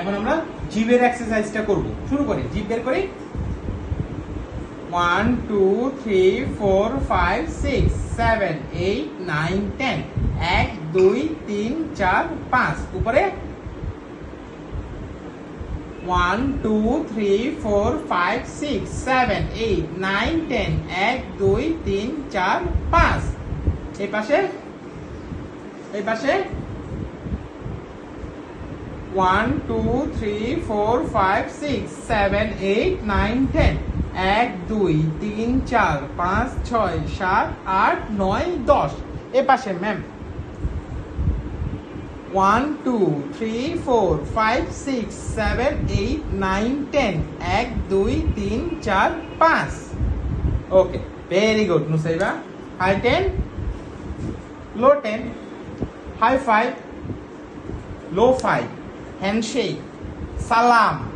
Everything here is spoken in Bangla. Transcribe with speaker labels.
Speaker 1: এখন আমরা জিভের এক্সারসাইজটা করব শুরু করি জিভ বের করি one two three four five six seven eight nine ten এক দুই তিন চার পাঁচ উপরে one two three four five six seven eight nine ten এক দুই তিন চার পাঁচ এই পাশে এই পাশে one two three four five six seven eight nine ten এক দুই তিন চার পাঁচ ছয় সাত আট নয় দশ এ পাশে ma'am one two three four five six seven eight nine ten এক দুই তিন চার পাঁচ okay very good Nusaiba high ten low ten high five low five handshake, salam.